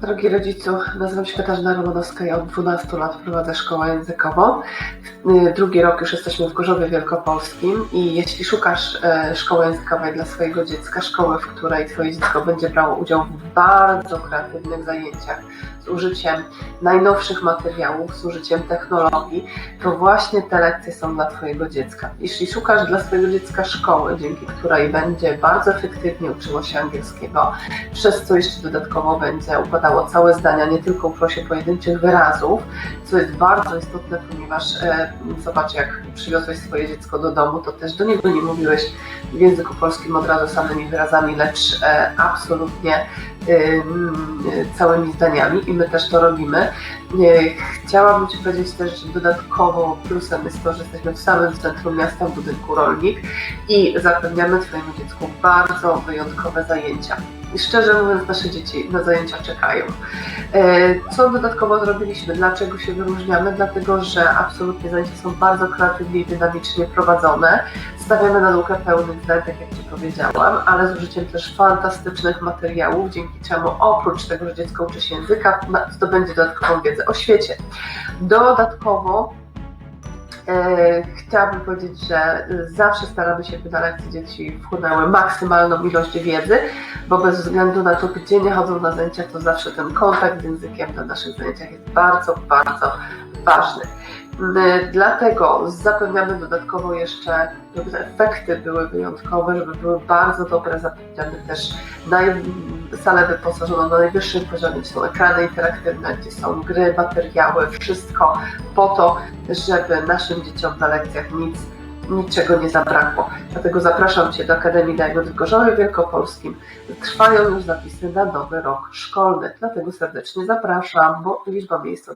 Drogi rodzicu, nazywam się Katarzyna Romanowska i od 12 lat prowadzę szkołę językową. Y, Drugi rok już jesteśmy w Gorzowie Wielkopolskim i jeśli szukasz e, szkoły językowej dla swojego dziecka, szkoły, w której twoje dziecko będzie brało udział w bardzo kreatywnych zajęciach z użyciem najnowszych materiałów, z użyciem technologii, to właśnie te lekcje są dla twojego dziecka. Jeśli szukasz dla swojego dziecka szkoły, dzięki której będzie bardzo efektywnie uczyło się angielskiego, przez co jeszcze dodatkowo będzie układało całe zdania, nie tylko się pojedynczych wyrazów, co jest bardzo istotne, ponieważ e, zobacz, jak przywiozłeś swoje dziecko do domu, to też do niego nie mówiłeś w języku polskim od razu samymi wyrazami, lecz e, absolutnie e, całymi zdaniami i my też to robimy. E, Chciałabym Ci powiedzieć też, że dodatkowo plusem jest to, że jesteśmy w samym centrum miasta w budynku Rolnik i zapewniamy Twojemu dziecku bardzo wyjątkowe zajęcia. I szczerze mówiąc, nasze dzieci na zajęcia czekają. E, Co dodatkowo zrobiliśmy? Dlaczego się wyróżniamy? Dlatego, że absolutnie zajęcia są bardzo kreatywnie i dynamicznie prowadzone. Stawiamy na naukę pełnych zdań, tak jak Ci powiedziałam, ale z użyciem też fantastycznych materiałów, dzięki czemu oprócz tego, że dziecko uczy się języka, zdobędzie dodatkową wiedzę o świecie. Dodatkowo chciałabym powiedzieć, że zawsze staramy się, by na lekcje dzieci wchłonęły maksymalną ilość wiedzy, bo bez względu na to, gdzie nie chodzą na zajęcia, to zawsze ten kontakt z językiem na naszych zajęciach jest bardzo, bardzo ważny. Dlatego zapewniamy dodatkowo jeszcze, żeby te efekty były wyjątkowe, żeby były bardzo dobre, zapewniamy też naj, salę wyposażoną na najwyższym poziomie, gdzie są ekrany interaktywne, gdzie są gry, materiały, wszystko po to, żeby naszym dzieciom na lekcjach nic, niczego nie zabrakło. Dlatego zapraszam Cię do Akademii Diamond w Gorzowie Wielkopolskim. Trwają już zapisy na nowy rok szkolny, dlatego serdecznie zapraszam, bo liczba miejsc